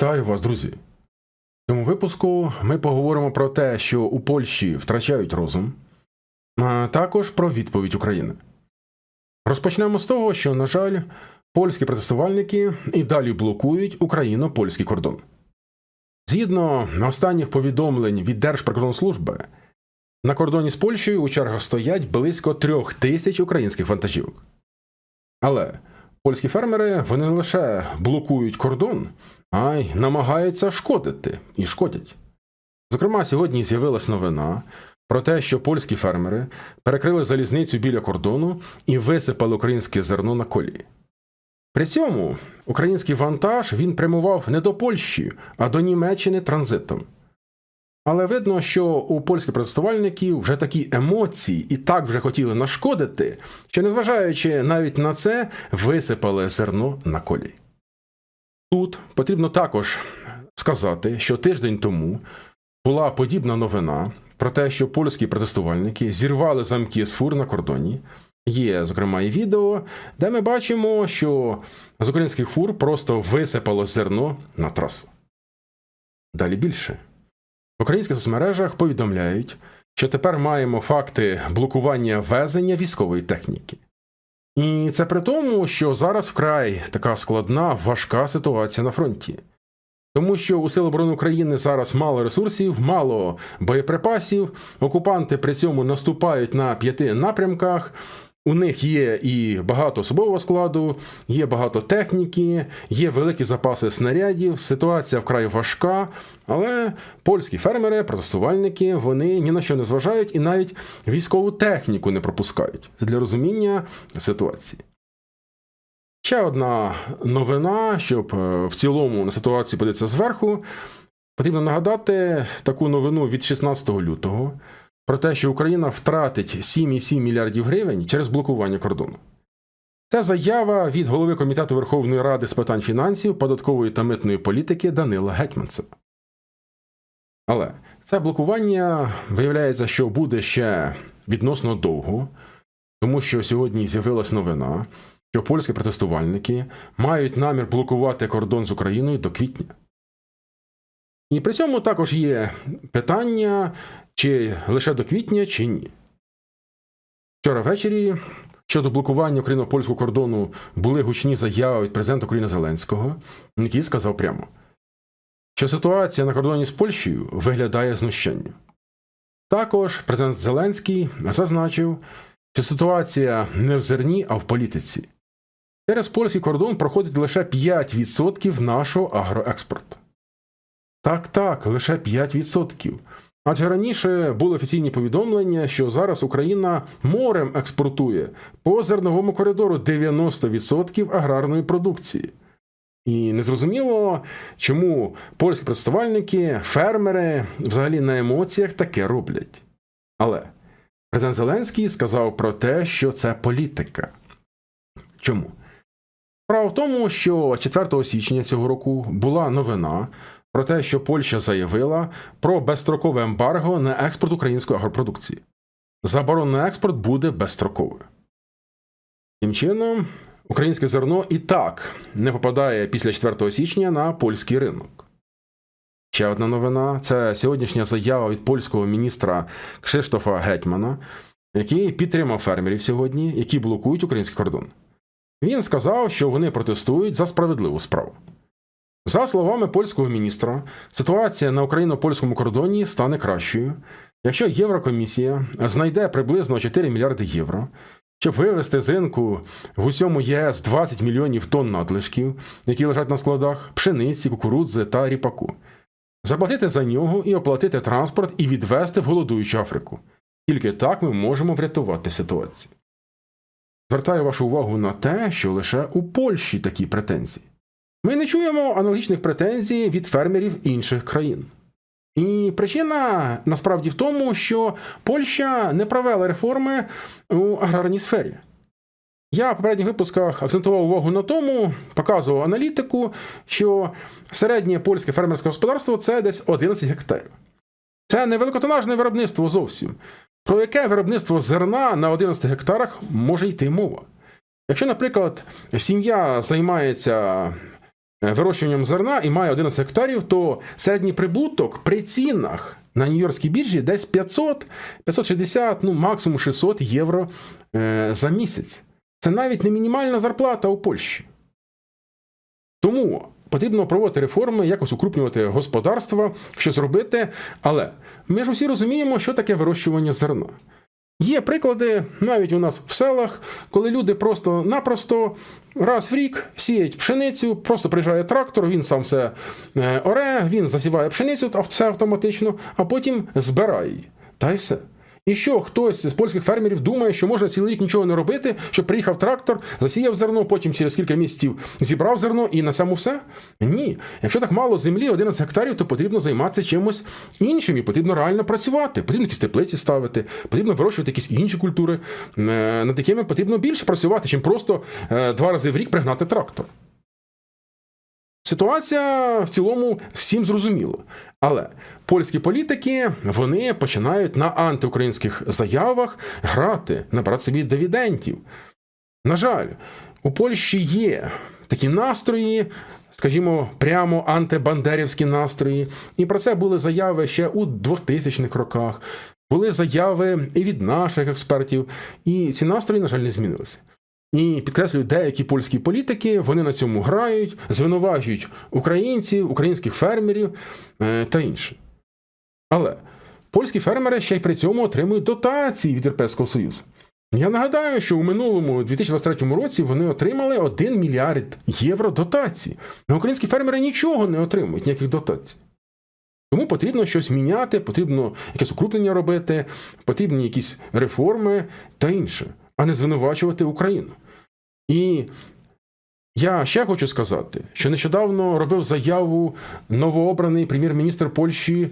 Вітаю вас, друзі! В цьому випуску ми поговоримо про те, що у Польщі втрачають розум, а також про відповідь України. Розпочнемо з того, що, на жаль, польські протестувальники і далі блокують україно-польський кордон. Згідно останніх повідомлень від Держприкордонслужби, на кордоні з Польщею у чергах стоять близько трьох тисяч українських вантажівок. Але польські фермери вони не лише блокують кордон, а й намагаються шкодити і шкодять. Зокрема, сьогодні з'явилась новина про те, що польські фермери перекрили залізницю біля кордону і висипали українське зерно на колії. При цьому український вантаж він прямував не до Польщі, а до Німеччини транзитом. Але видно, що у польських протестувальників вже такі емоції і так вже хотіли нашкодити, що, незважаючи навіть на це, висипали зерно на колії. Тут потрібно також сказати, що тиждень тому була подібна новина про те, що польські протестувальники зірвали замки з фур на кордоні. Є, зокрема, і відео, де ми бачимо, що з українських фур просто висипало зерно на трасу. Далі більше. В українських соцмережах повідомляють, що тепер маємо факти блокування везення військової техніки. І це при тому, що зараз вкрай така складна, важка ситуація на фронті. Тому що у Сил оборони України зараз мало ресурсів, мало боєприпасів, окупанти при цьому наступають на п'яти напрямках. У них є і багато особового складу, є багато техніки, є великі запаси снарядів. Ситуація вкрай важка, але польські фермери, протестувальники, вони ні на що не зважають і навіть військову техніку не пропускають. Для розуміння ситуації. Ще одна новина, щоб е, в цілому на ситуацію подивитися зверху. Потрібно нагадати таку новину від 16 лютого про те, що Україна втратить 7,7 мільярдів гривень через блокування кордону. Це заява від голови Комітету Верховної Ради з питань фінансів, податкової та митної політики Данила Гетьманцева. Але це блокування виявляється, що буде ще відносно довго, тому що сьогодні з'явилась новина, що польські протестувальники мають намір блокувати кордон з Україною до квітня. І при цьому також є питання, чи лише до квітня, чи ні. Вчора ввечері щодо блокування україно-польського кордону були гучні заяви від президента України Зеленського, який сказав прямо, що ситуація на кордоні з Польщею виглядає знущенню. Також президент Зеленський зазначив, що ситуація не в зерні, а в політиці. Через польський кордон проходить лише 5% нашого агроекспорту. Так, так, лише 5%. Адже раніше були офіційні повідомлення, що зараз Україна морем експортує по зерновому коридору 90% аграрної продукції. І незрозуміло, чому польські представники, фермери взагалі на емоціях таке роблять. Але президент Зеленський сказав про те, що це політика. Чому? Справа в тому, що 4 січня цього року була новина про те, що Польща заявила про безстрокове ембарго на експорт української агропродукції. Заборона на експорт буде безстроковою. Тим чином, українське зерно і так не попадає після 4 січня на польський ринок. Ще одна новина це сьогоднішня заява від польського міністра Кшиштофа Гетьмана, який підтримав фермерів сьогодні, які блокують український кордон. Він сказав, що вони протестують за справедливу справу. За словами польського міністра, ситуація на україно-польському кордоні стане кращою, якщо Єврокомісія знайде приблизно 4 мільярди євро, щоб вивести з ринку в усьому ЄС 20 мільйонів тонн надлишків, які лежать на складах, пшениці, кукурудзи та ріпаку, заплатити за нього і оплатити транспорт і відвести в голодуючу Африку. Тільки так ми можемо врятувати ситуацію. Звертаю вашу увагу на те, що лише у Польщі такі претензії. Ми не чуємо аналогічних претензій від фермерів інших країн. І причина насправді в тому, що Польща не провела реформи у аграрній сфері. Я в попередніх випусках акцентував увагу на тому, показував аналітику, що середнє польське фермерське господарство це десь 11 гектарів. Це не великотонажне виробництво зовсім. Про яке виробництво зерна на 11 гектарах може йти мова? Якщо, наприклад, сім'я займається вирощуванням зерна і має 11 гектарів, то середній прибуток при цінах на Нью-Йоркській біржі десь 500, 560, ну максимум 600 євро е, за місяць. Це навіть не мінімальна зарплата у Польщі. Тому потрібно проводити реформи, якось укрупнювати господарство, щось робити. Але ми ж усі розуміємо, що таке вирощування зерна. Є приклади навіть у нас в селах, коли люди просто-напросто раз в рік сіють пшеницю, просто приїжджає трактор, він сам все е, оре, він засіває пшеницю, все автоматично, а потім збирає її. Та й все. І що хтось з польських фермерів думає, що можна цілий рік нічого не робити, що приїхав трактор, засіяв зерно, потім через кілька місяців зібрав зерно і на цьому все? Ні. Якщо так мало землі, 11 гектарів, то потрібно займатися чимось іншим, і потрібно реально працювати. Потрібно якісь теплиці ставити, потрібно вирощувати якісь інші культури. Е, Над якими потрібно більше працювати, чим просто е, два рази в рік пригнати трактор. Ситуація в цілому всім зрозуміла. Але польські політики вони починають на антиукраїнських заявах грати, набирати собі дивідентів. На жаль, у Польщі є такі настрої, скажімо, прямо антибандерівські настрої. І про це були заяви ще у 2000-х роках. Були заяви і від наших експертів, і ці настрої, на жаль, не змінилися. І підкреслюю, деякі польські політики вони на цьому грають, звинувачують українців, українських фермерів е, та інше. Але польські фермери ще й при цьому отримують дотації від Європейського Союзу. Я нагадаю, що у минулому 2023 році вони отримали 1 мільярд євро дотацій. А українські фермери нічого не отримують, ніяких дотацій. Тому потрібно щось міняти, потрібно якесь укріплення робити, потрібні якісь реформи та інше, а не звинувачувати Україну. І я ще хочу сказати, що нещодавно робив заяву новообраний прем'єр-міністр Польщі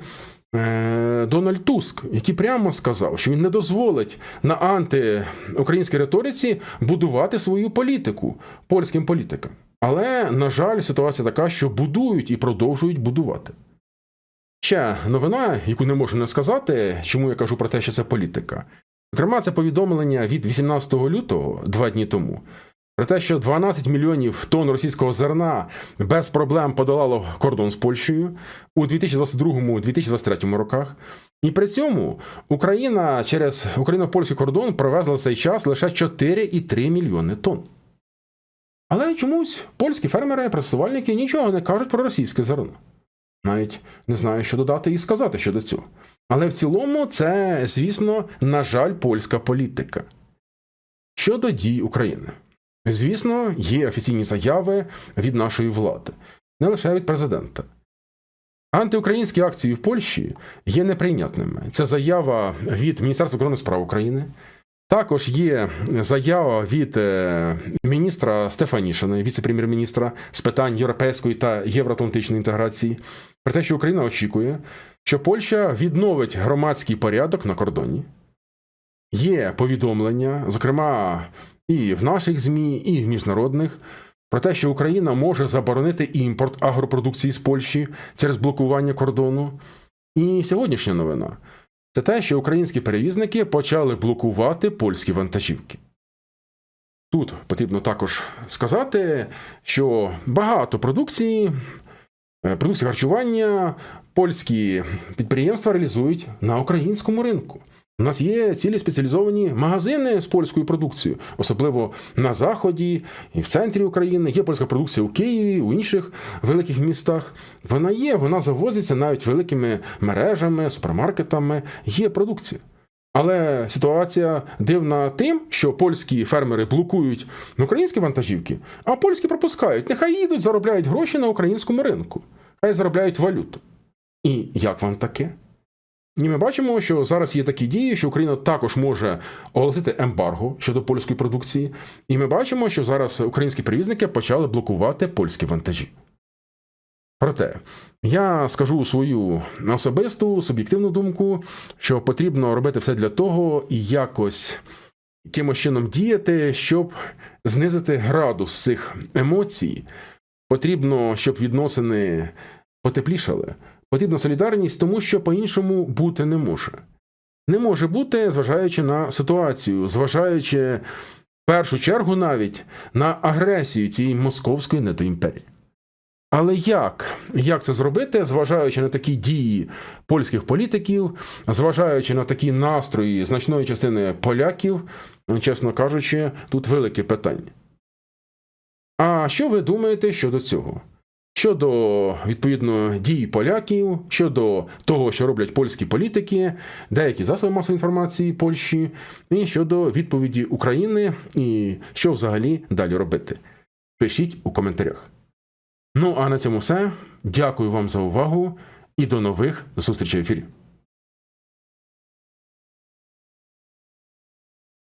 е, Дональд Туск, який прямо сказав, що він не дозволить на антиукраїнській риториці будувати свою політику польським політикам. Але, на жаль, ситуація така, що будують і продовжують будувати. Ще новина, яку не можу не сказати, чому я кажу про те, що це політика. Зокрема, це повідомлення від 18 лютого, два дні тому, про те, що 12 мільйонів тонн російського зерна без проблем подолало кордон з Польщею у 2022-2023 роках. І при цьому Україна через україно-польський кордон провезла цей час лише 4,3 мільйони тонн. Але чомусь польські фермери, просувальники нічого не кажуть про російське зерно. Навіть не знаю, що додати і сказати щодо цього. Але в цілому це, звісно, на жаль, польська політика. Щодо дій України. Звісно, є офіційні заяви від нашої влади, не лише від президента. Антиукраїнські акції в Польщі є неприйнятними. Це заява від Міністерства закордонних справ України. Також є заява від е, міністра Стефанішина, віце-прем'єр-міністра з питань європейської та євроатлантичної інтеграції, про те, що Україна очікує, що Польща відновить громадський порядок на кордоні. Є повідомлення, зокрема, і в наших ЗМІ, і в міжнародних, про те, що Україна може заборонити імпорт агропродукції з Польщі через блокування кордону. І сьогоднішня новина це те, що українські перевізники почали блокувати польські вантажівки. Тут потрібно також сказати, що багато продукції, е, продукції харчування польські підприємства реалізують на українському ринку. У нас є цілі спеціалізовані магазини з польською продукцією, особливо на заході і в центрі України. Є польська продукція у Києві, у інших великих містах. Вона є, вона завозиться навіть великими мережами, супермаркетами. Є продукція. Але ситуація дивна тим, що польські фермери блокують українські вантажівки, а польські пропускають. Нехай їдуть, заробляють гроші на українському ринку, хай заробляють валюту. І як вам таке? І ми бачимо, що зараз є такі дії, що Україна також може оголосити ембарго щодо польської продукції, і ми бачимо, що зараз українські перевізники почали блокувати польські вантажі. Проте я скажу свою особисту суб'єктивну думку, що потрібно робити все для того і якось якимось чином діяти, щоб знизити градус цих емоцій. Потрібно, щоб відносини потеплішали. Потрібна солідарність, тому що по-іншому бути не може. Не може бути, зважаючи на ситуацію, зважаючи в першу чергу навіть на агресію цієї московської недоімперії. Але як? Як це зробити, зважаючи на такі дії польських політиків, зважаючи на такі настрої значної частини поляків, чесно кажучи, тут велике питання. А що ви думаєте щодо цього? Щодо відповідно дій поляків, щодо того, що роблять польські політики, деякі засоби масової інформації Польщі, і щодо відповіді України, і що взагалі далі робити? Пишіть у коментарях. Ну а на цьому все. Дякую вам за увагу і до нових зустрічей в ефірі.